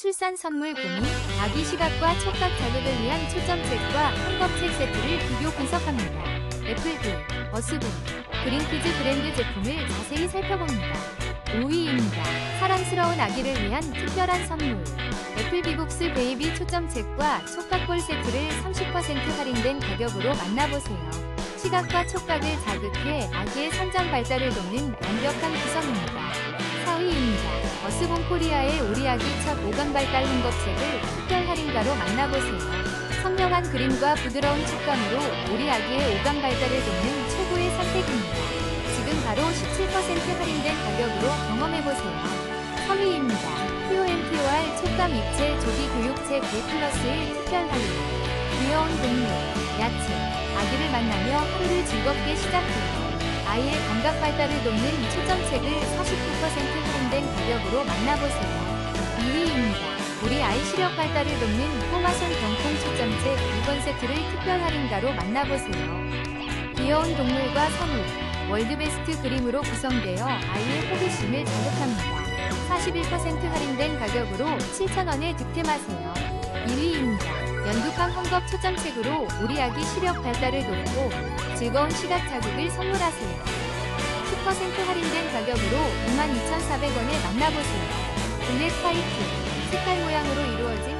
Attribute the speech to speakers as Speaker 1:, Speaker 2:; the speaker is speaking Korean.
Speaker 1: 출산 선물 고민, 아기 시각과 촉각 자극을 위한 초점책과 한법책 세트를 비교 분석합니다. 애플도, 어스본, 그린키즈 브랜드 제품을 자세히 살펴봅니다. 5위입니다. 사랑스러운 아기를 위한 특별한 선물. 애플 비복스 베이비 초점책과 촉각볼 세트를 30% 할인된 가격으로 만나보세요. 시각과 촉각을 자극해 아기의 성장 발달을 돕는 완벽한 구성입니다. 4위입니다. 어스본 코리아의 우리 아기 첫 오감 발달 흥겁책을 특별 할인가로 만나보세요. 선명한 그림과 부드러운 촉감으로 우리 아기의 오감 발달을 돕는 최고의 선택입니다. 지금 바로 17% 할인된 가격으로 경험해보세요. 3위입니다. POMTOR 촉감 입체 조기 교육책 A 플러스의 특별 할인. 귀여운 동물, 야채, 아기를 만나며 하루를 즐겁게 시작해요. 아이의 감각 발달을 돕는 초점책을 49% 할인 된 가격으로 만나보세요. 2위입니다. 우리 아이 시력 발달을 돕는 꼬마손 병풍 초점책 2번 세트를 특별 할인가로 만나보세요. 귀여운 동물과 선물, 월드베스트 그림으로 구성되어 아이의 호기심을 자극합니다. 41% 할인된 가격으로 7,000원에 득템하세요. 2위입니다. 연두팜 헝겊 초점책으로 우리 아기 시력 발달을 돕고 즐거운 시각 자극을 선물하세요. 10% 할인된 가격으로 22,400원에 만나보세요. 블랙 화이트, 색깔 모양으로 이루어진